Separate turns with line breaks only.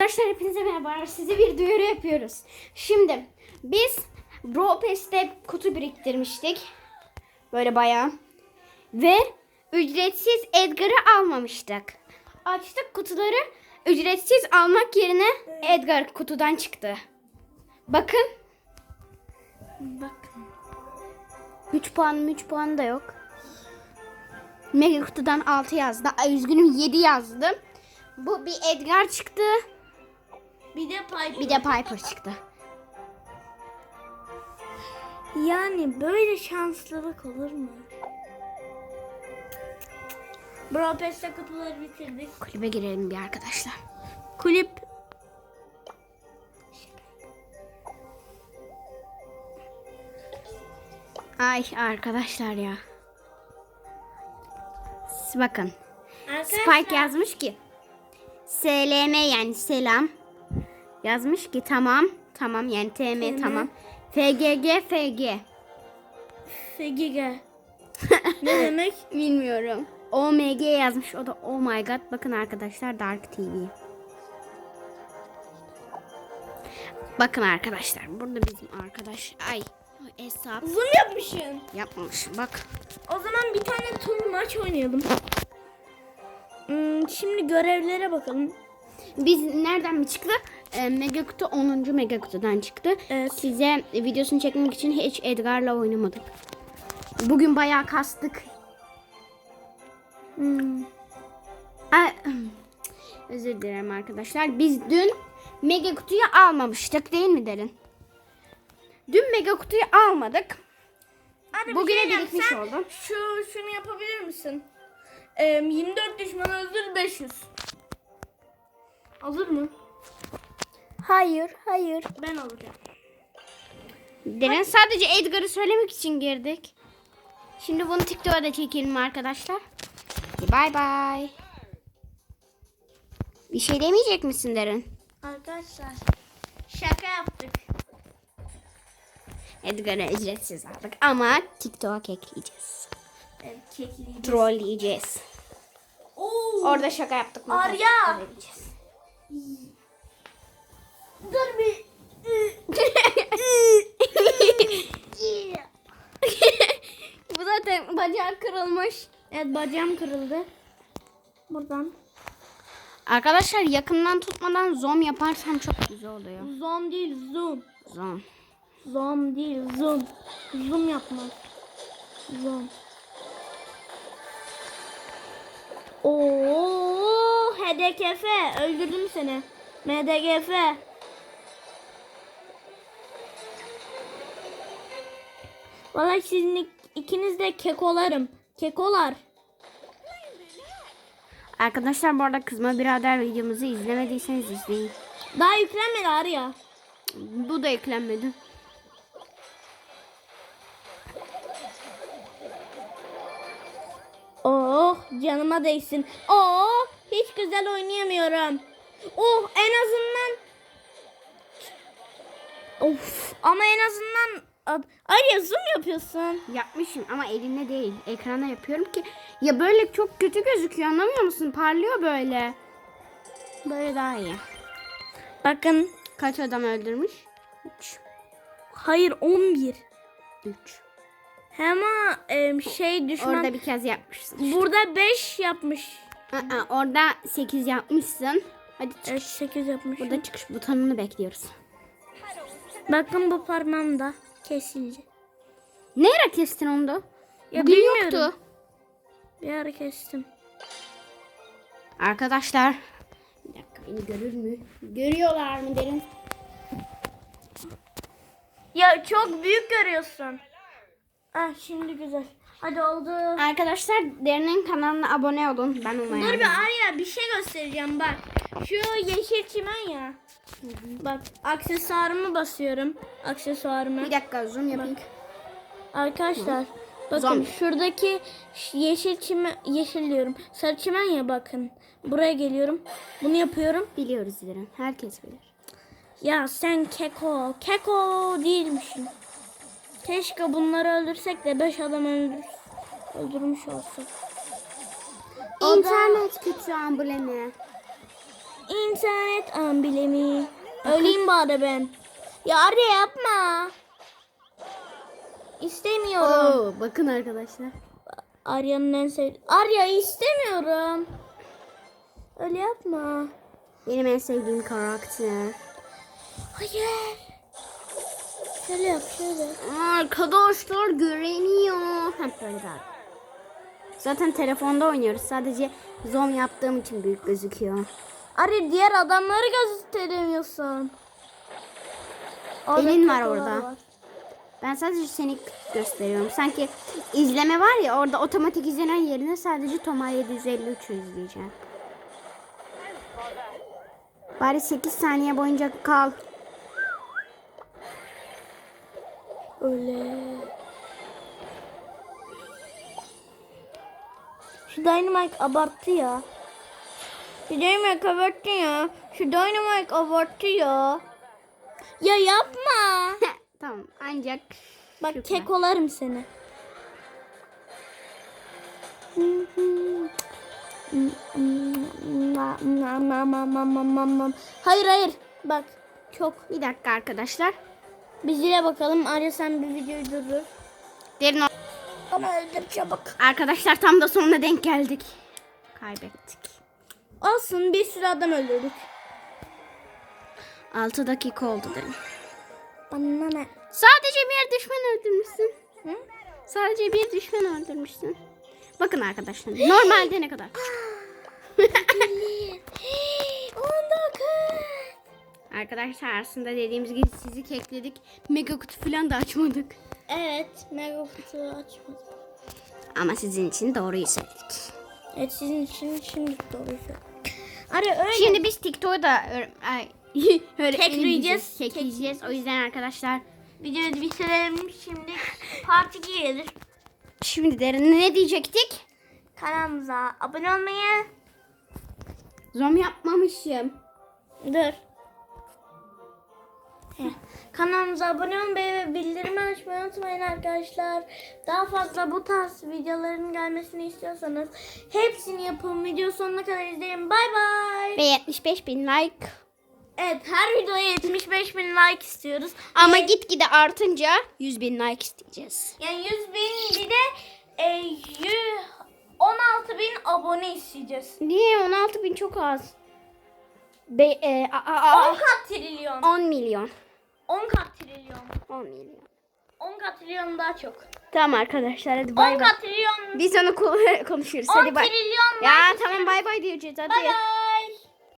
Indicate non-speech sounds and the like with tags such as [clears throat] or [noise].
Arkadaşlar hepinize merhaba. Size bir duyuru yapıyoruz. Şimdi biz Bropest'te kutu biriktirmiştik. Böyle bayağı. Ve ücretsiz Edgar'ı almamıştık. Açtık kutuları. Ücretsiz almak yerine Edgar kutudan çıktı. Bakın. Bakın. 3 puan 3 puan da yok. Mega kutudan 6 yazdı. Ay üzgünüm 7 yazdım. Bu bir Edgar çıktı.
Bir de Piper.
Bir de Piper çıktı.
Yani böyle şanslılık olur mu? Bro Pesta kutuları bitirdik.
Kulübe girelim bir arkadaşlar.
Kulüp
Ay arkadaşlar ya. Bakın. Spike yazmış ki. SLM yani selam. Yazmış ki tamam. Tamam yani TM tamam. FGG FG.
FGG. [laughs] ne demek?
Bilmiyorum. OMG yazmış. O da oh my god. Bakın arkadaşlar Dark TV. Bakın arkadaşlar. Burada bizim arkadaş. Ay. Hesap
Zoom yapmışsın.
yapmamış. Bak.
O zaman bir tane tur maç oynayalım. Hmm, şimdi görevlere bakalım.
Biz nereden mi çıktı? Ee, mega kutu 10. mega kutudan çıktı.
Evet.
Size videosunu çekmek için hiç Edgar'la oynamadık. Bugün bayağı kastık.
Hmm.
Ay, [clears throat] özür dilerim arkadaşlar. Biz dün mega kutuyu almamıştık değil mi Derin? Dün mega kutuyu almadık.
Hadi
Bugüne
şey
birikmiş oldu.
Şu şunu yapabilir misin? Ee, 24 düşman öldür 500. Olur mu?
Hayır, hayır.
Ben alacağım.
Derin sadece Edgar'ı söylemek için girdik. Şimdi bunu TikTok'a da çekelim arkadaşlar. Bye bye. Bir şey demeyecek misin Derin?
Arkadaşlar şaka yaptık.
Edgar'ı ücretsiz aldık ama TikTok'a ekleyeceğiz.
Evet, kekliydi.
Trolleyeceğiz.
Oo.
Orada şaka yaptık mı?
Arya.
Trolleyeceğiz.
Dur bir.
Bu bacağı kırılmış.
Evet bacağım kırıldı. Buradan.
Arkadaşlar yakından tutmadan zoom yaparsam çok güzel oluyor.
Zoom değil zoom.
Zoom.
Zoom değil zoom. Zoom yapmak. Zoom. Oo, HDKF öldürdüm seni. MDGF. Vallahi sizin ik- ikiniz de kekolarım. Kekolar.
Arkadaşlar bu arada kızma birader videomuzu izlemediyseniz izleyin.
Daha yüklenmedi Arya.
Bu da eklenmedi.
Oh canıma değsin. Oh hiç güzel oynayamıyorum. Oh en azından Of ama en azından Arya zoom yapıyorsun.
Yapmışım ama elimle değil. Ekrana yapıyorum ki. Ya böyle çok kötü gözüküyor anlamıyor musun? Parlıyor böyle. Böyle daha iyi.
Bakın
Kaç adam öldürmüş? 3.
hayır 11.
3.
Ama em, şey düşman
Orada bir kez yapmışsın.
burada 5 yapmış.
Aa, orada 8 yapmışsın. Hadi çık.
Evet 8 yapmış.
Burada çıkış butonunu bekliyoruz.
Bakın bu parmağım kesildi.
Ne ara kestin onu da?
Ya
Bugün
bilmiyorum.
yoktu.
Bir ara kestim.
Arkadaşlar. Bir dakika beni görür mü? Görüyorlar mı derin?
Ya çok büyük görüyorsun. Ah şimdi güzel. Hadi oldu.
Arkadaşlar derinin kanalına abone olun. Ben ona
Dur bir Arya bir şey göstereceğim bak. Şu yeşil çimen ya. Bak aksesuarımı basıyorum. Aksesuarımı.
Bir dakika zoom yapayım.
Arkadaşlar bakın
Zombi.
şuradaki yeşil çimen yeşil diyorum. Sarı çimen ya bakın. Buraya geliyorum. Bunu yapıyorum.
Biliyoruz derin. Herkes bilir.
Ya sen keko. Keko değilmişsin. Keşke bunları öldürsek de 5 adam öldür öldürmüş olsak.
İnternet kötü amblemi.
İnternet amblemi. Öleyim bari ben. Ya Arya yapma. İstemiyorum.
Oo, bakın arkadaşlar.
Arya'nın en sevdiği. Arya istemiyorum. Öyle yapma.
Benim en sevdiğim karakter.
Hayır. Şöyle yap şöyle.
Arkadaşlar böyle daha. Zaten telefonda oynuyoruz. Sadece zoom yaptığım için büyük gözüküyor.
Arya diğer adamları gösteremiyorsun.
Elin var orada. Ben sadece seni gösteriyorum. Sanki izleme var ya orada otomatik izlenen yerine sadece Toma 753 izleyeceğim. Bari 8 saniye boyunca kal.
Öyle. Şu Dynamite abarttı ya. Dynamite abarttı ya. Şu Dynamite abarttı ya. Ya yapma. [laughs]
tamam ancak
Bak
şu
kek olarım seni. Hayır hayır. Bak çok.
Bir dakika arkadaşlar.
Biz yine bakalım. Arya sen bir videoyu durdur.
Derin
Ama öldür çabuk.
Arkadaşlar tam da sonuna denk geldik. Kaybettik.
Olsun bir sürü adam öldürdük.
6 dakika oldu dedim.
Bana ne?
Sadece bir düşman öldürmüşsün.
Hı?
Sadece bir düşman öldürmüşsün. Bakın arkadaşlar normalde ne kadar?
19. [gasps]
Arkadaşlar aslında dediğimiz gibi sizi kekledik. Mega kutu falan da açmadık.
Evet. Mega kutu açmadım.
Ama sizin için doğruyu söyledik.
Evet sizin için şimdi doğru Arya öyle.
Şimdi biz TikTok'u da öğ- ay, [laughs] öğretmenim
Kekleyeceğiz.
O yüzden arkadaşlar
Videoyu bitirelim şimdi. Part 2 gelir.
şimdi derin ne diyecektik?
Kanalımıza abone olmayı.
Zom yapmamışım.
Dur. Kanalımıza abone olmayı ve bildirimi açmayı unutmayın arkadaşlar. Daha fazla bu tarz videoların gelmesini istiyorsanız hepsini yapın. Video sonuna kadar izleyin. Bay bay.
Ve 75 bin like.
Evet her videoya 75 bin like istiyoruz.
Ama
Ve-
gitgide artınca 100 bin like isteyeceğiz.
Yani 100 bin bir de e, 100 16 bin abone isteyeceğiz.
Niye 16 bin çok az? Be, e, a, a,
10
a,
kat trilyon.
10 milyon.
10 kat trilyon.
10 milyon.
10 kat trilyon daha çok.
Tamam arkadaşlar hadi
10
bay bay.
kat trilyon.
Biz onu ko- [laughs] konuşuruz.
10
Hadi bay.
trilyon.
Ya tamam bay bay diyeceğiz hadi.
Bay bay.